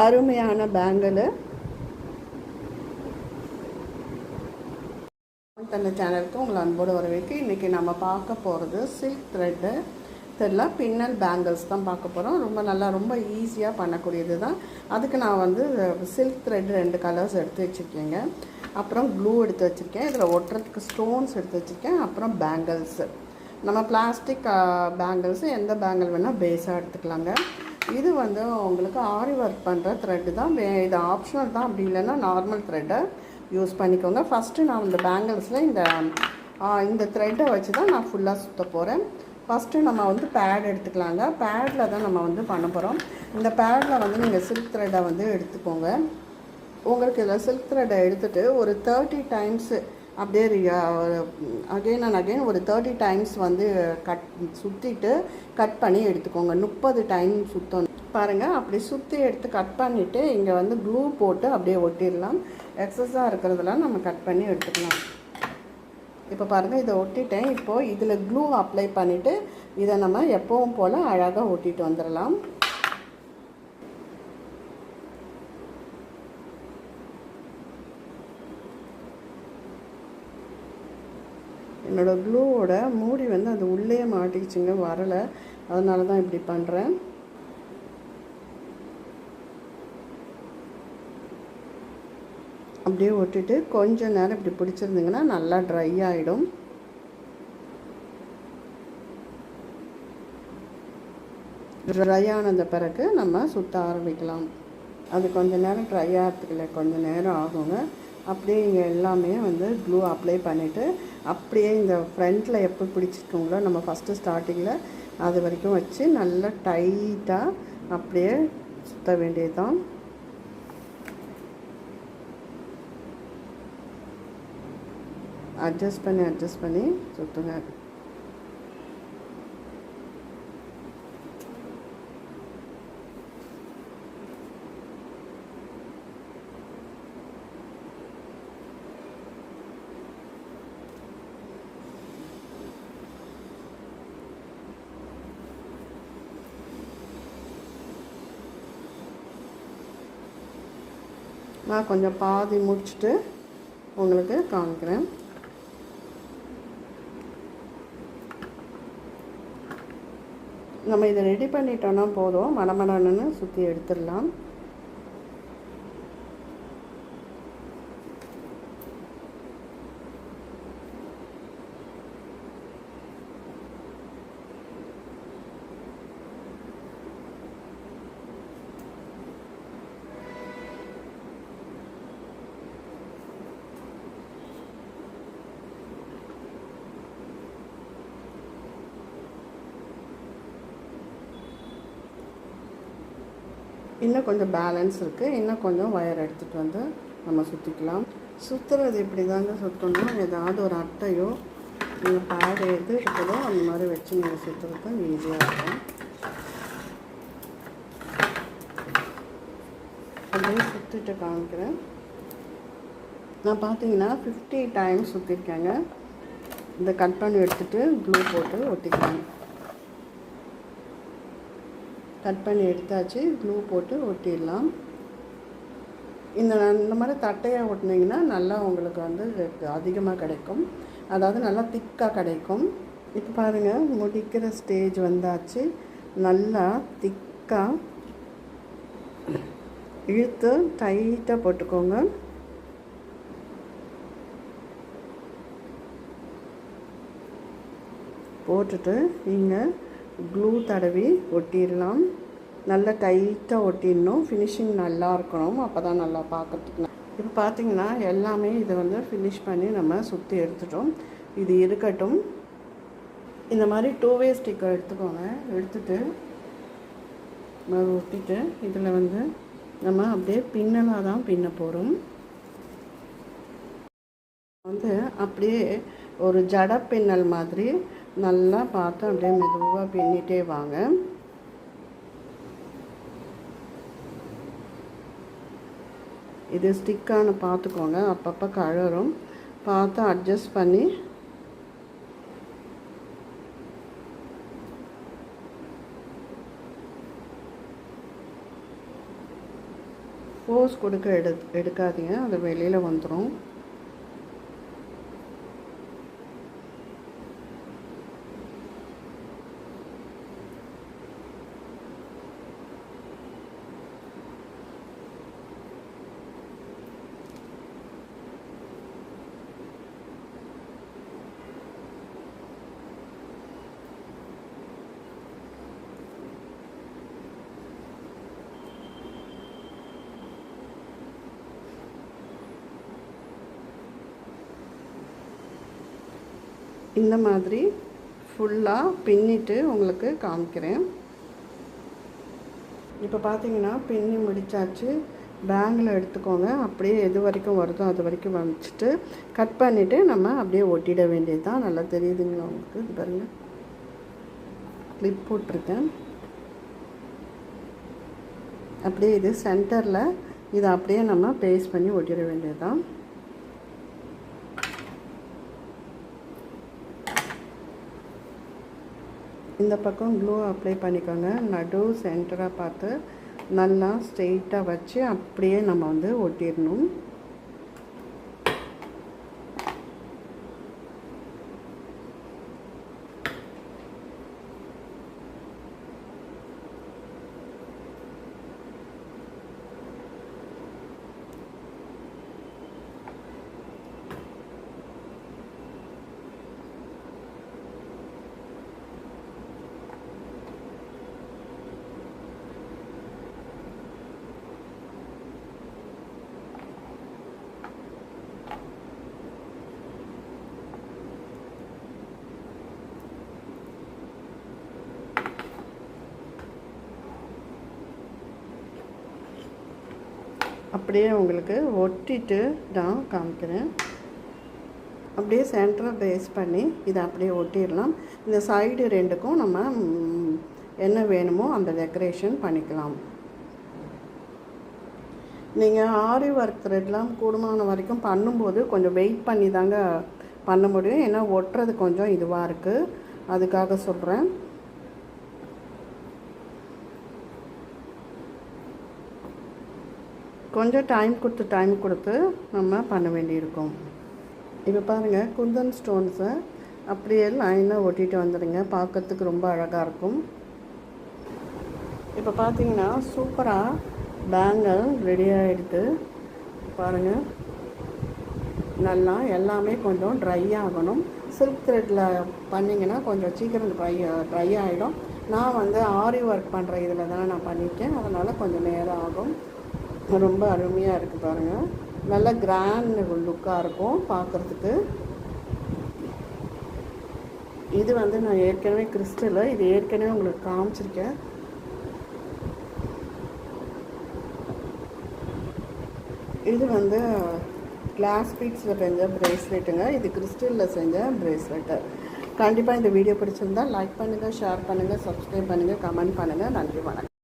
அருமையான பேங்கிள். தந்த சேனலுக்கு உங்களை அன்போடு வரவேற்கு இன்றைக்கி நம்ம பார்க்க போகிறது சில்க் த்ரெட்டு தெரியல பின்னல் பேங்கிள்ஸ் தான் பார்க்க போகிறோம் ரொம்ப நல்லா ரொம்ப ஈஸியாக பண்ணக்கூடியது தான். அதுக்கு நான் வந்து சில்க் த்ரெட் ரெண்டு கலர்ஸ் எடுத்து வச்சுருக்கேங்க. அப்புறம் க்ளூ எடுத்து வச்சுருக்கேன். இதில் ஒட்டுறதுக்கு ஸ்டோன்ஸ் எடுத்து வச்சுருக்கேன். அப்புறம் பேங்கிள்ஸு நம்ம பிளாஸ்டிக் பேங்கிள்ஸு எந்த பேங்கிள் வேணால் பேஸாக எடுத்துக்கலாங்க. இது வந்து உங்களுக்கு ஆரி ஒர்க் பண்ணுற த்ரெட்டு தான். இது ஆப்ஷனல் தான். அப்படி இல்லைன்னா நார்மல் த்ரெட்டை யூஸ் பண்ணிக்கோங்க. ஃபஸ்ட்டு நான் இந்த பேங்கிள்ஸில் இந்த இந்த த்ரெட்டை வச்சு தான் நான் ஃபுல்லாக சுற்ற போகிறேன் ஃபஸ்ட்டு நம்ம வந்து பேட் எடுத்துக்கலாங்க. பேடில் தான் நம்ம வந்து பண்ண போகிறோம் இந்த பேடில் வந்து நீங்கள் சில்க் த்ரெட்டை வந்து எடுத்துக்கோங்க. உங்களுக்கு இதில் சில்க் த்ரெட்டை எடுத்துகிட்டு ஒரு தேர்ட்டி டைம்ஸு அப்படியே அகெயின் அண்ட் அகெயின் ஒரு தேர்ட்டி டைம்ஸ் வந்து கட் சுற்றிட்டு கட் பண்ணி எடுத்துக்கோங்க. முப்பது டைம் சுத்தம் பாருங்கள் அப்படி சுற்றி எடுத்து கட் பண்ணிவிட்டு இங்கே வந்து க்ளூ போட்டு அப்படியே ஒட்டிடலாம். எக்ஸஸாக இருக்கிறதெல்லாம் நம்ம கட் பண்ணி எடுத்துக்கலாம். இப்போ பாருங்கள் இதை ஒட்டிட்டேன். இப்போது இதில் க்ளூ அப்ளை பண்ணிவிட்டு இதை நம்ம எப்பவும் போல் அழகாக ஒட்டிட்டு வந்துடலாம். என்னோடய க்ளூவோட மூடி வந்து அது உள்ளே மாட்டிக்கிச்சுங்க வரலை. அதனால தான் இப்படி பண்ணுறேன் அப்படியே ஒட்டிட்டு கொஞ்ச நேரம் இப்படி பிடிச்சிருந்தீங்கன்னா நல்லா ட்ரை ஆகிடும் ட்ரை ஆனந்த பிறகு நம்ம சுற்ற ஆரம்பிக்கலாம். அது கொஞ்ச நேரம் ட்ரை ஆகிறதுக்குல கொஞ்சம் நேரம் ஆகுங்க. அப்படியே இங்கே எல்லாமே வந்து க்ளூ அப்ளை பண்ணிவிட்டு அப்படியே இந்த ஃப்ரண்ட்டில் எப்போ பிடிச்சிருக்கோங்களோ நம்ம ஃபஸ்ட்டு ஸ்டார்டிங்கில் அது வரைக்கும் வச்சு நல்லா டைட்டாக அப்படியே சுற்ற வேண்டியது தான் அட்ஜஸ்ட் பண்ணி அட்ஜஸ்ட் பண்ணி சுற்றுங்க நான் கொஞ்சம் பாதி முடிச்சுட்டு உங்களுக்கு காமிக்கிறேன். நம்ம இதை ரெடி பண்ணிட்டோன்னா போதும். மணமணன்னு சுற்றி எடுத்துடலாம். இன்னும் கொஞ்சம் பேலன்ஸ் இருக்குது இன்னும் கொஞ்சம் ஒயர் எடுத்துகிட்டு வந்து நம்ம சுற்றிக்கலாம் சுற்றுறது இப்படி தாங்க சுற்றணும் ஏதாவது ஒரு அட்டையோ நீங்கள் பேடு எது இருக்குதோ அந்த மாதிரி வச்சு நீங்கள் சுற்றுறது ஈஸியாக இருக்கும். அப்படியே சுற்றிட்டு காமிக்கிறேன். நான் பார்த்தீங்கன்னா ஃபிஃப்டி டைம்ஸ் சுற்றிருக்கேங்க இந்த கட் பண்ணி எடுத்துகிட்டு க்ளூ போட்டு ஒட்டிக்கலாம் கட் பண்ணி எடுத்தாச்சு க்ளூ போட்டு ஒட்டிடலாம். இந்த இந்த மாதிரி தட்டையாக ஒட்டினீங்கன்னா நல்லா உங்களுக்கு வந்து அதிகமாக கிடைக்கும். அதாவது நல்லா திக்காக கிடைக்கும். இப்போ பாருங்கள் முடிக்கிற ஸ்டேஜ் வந்தாச்சு. நல்லா திக்காக இழுத்து டைட்டாக போட்டுக்கோங்க. போட்டுட்டு நீங்கள் க்ளூ தடவி ஒட்டிடலாம். நல்லா டைட்டாக ஒட்டிடணும். ஃபினிஷிங் நல்லா இருக்கணும். அப்போ தான் நல்லா பார்க்குறதுக்கு இப்போ பார்த்தீங்கன்னா எல்லாமே இதை வந்து ஃபினிஷ் பண்ணி நம்ம சுற்றி எடுத்துட்டோம். இது இருக்கட்டும். இந்த மாதிரி டூ வே ஸ்டிக்கர் எடுத்துக்கோங்க. எடுத்துட்டு ஒட்டிட்டு இதில் வந்து நம்ம அப்படியே பின்னலாக தான் பின்ன போகிறோம் வந்து அப்படியே ஒரு ஜட பின்னல் மாதிரி நல்லா பார்த்து அப்படியே மெதுவாக பின்னிட்டே வாங்க. இது ஸ்டிக்கான பார்த்துக்கோங்க. அப்பப்போ கழறும். பார்த்து அட்ஜஸ்ட் பண்ணி ஃபோர்ஸ் கொடுக்க எடு எடுக்காதீங்க. அது வெளியில் வந்துடும் இந்த மாதிரி ஃபுல்லாக பின்னிட்டு உங்களுக்கு காமிக்கிறேன். இப்போ பார்த்தீங்கன்னா பின்னி முடித்தாச்சு பேங்கில் எடுத்துக்கோங்க. அப்படியே எது வரைக்கும் வருதோ அது வரைக்கும் வச்சுட்டு கட் பண்ணிவிட்டு நம்ம அப்படியே ஒட்டிட வேண்டியது தான் நல்லா தெரியுதுங்களா உங்களுக்கு? இது பாருங்கள் கிளிப் போட்டிருக்கேன். அப்படியே இது சென்டரில் இதை அப்படியே நம்ம பேஸ்ட் பண்ணி ஒட்டிட வேண்டியது தான் இந்த பக்கம் க்ளூ அப்ளை பண்ணிக்கோங்க. நடு சென்டராக பார்த்து நல்லா ஸ்ட்ரெயிட்டாக வச்சு அப்படியே நம்ம வந்து ஒட்டிடணும். அப்படியே உங்களுக்கு ஒட்டிட்டு தான் காமிக்கிறேன். அப்படியே சென்டரை பேஸ் பண்ணி இதை அப்படியே ஒட்டிடலாம். இந்த சைடு ரெண்டுக்கும் நம்ம என்ன வேணுமோ அந்த டெக்கரேஷன் பண்ணிக்கலாம். நீங்கள் ஆரி ஒர்க் த்ரெட்லாம் கூடுமான வரைக்கும் பண்ணும்போது கொஞ்சம் வெயிட் பண்ணி தாங்க பண்ண முடியும். ஏன்னா ஒட்டுறது கொஞ்சம் இதுவாக இருக்குது அதுக்காக சொல்கிறேன் கொஞ்சம் டைம் கொடுத்து டைம் கொடுத்து நம்ம பண்ண வேண்டியிருக்கும். இப்போ பாருங்கள் குந்தன் ஸ்டோன்ஸை அப்படியே லைனாக ஒட்டிட்டு வந்துடுங்க. பார்க்கறதுக்கு ரொம்ப அழகாக இருக்கும். இப்போ பார்த்தீங்கன்னா சூப்பராக பேங்கல் ரெடி ஆகிடுது பாருங்கள் நல்லா எல்லாமே கொஞ்சம் ட்ரை ஆகணும். சில்க் த்ரெட்டில் பண்ணிங்கன்னா கொஞ்சம் சீக்கிரம் ட்ரை ட்ரை ஆகிடும் நான் வந்து ஆரி ஒர்க் பண்ணுற இதில் தானே நான் பண்ணியிருக்கேன். அதனால் கொஞ்சம் நேரம் ஆகும். ரொம்ப அருமையாக இருக்குது பாருங்கள் நல்ல கிராண்ட் லுக்காக இருக்கும் பார்க்குறதுக்கு இது வந்து நான் ஏற்கனவே கிறிஸ்டலு இது ஏற்கனவே உங்களுக்கு காமிச்சிருக்கேன். இது வந்து கிளாஸ் பீட்ஸில் செஞ்ச ப்ரேஸ்லெட்டுங்க இது கிறிஸ்டலில் செஞ்ச ப்ரேஸ்லெட்டு கண்டிப்பாக இந்த வீடியோ பிடிச்சிருந்தா லைக் பண்ணுங்கள் ஷேர் பண்ணுங்கள் சப்ஸ்கிரைப் பண்ணுங்கள் கமெண்ட் பண்ணுங்கள் நன்றி வணக்கம்.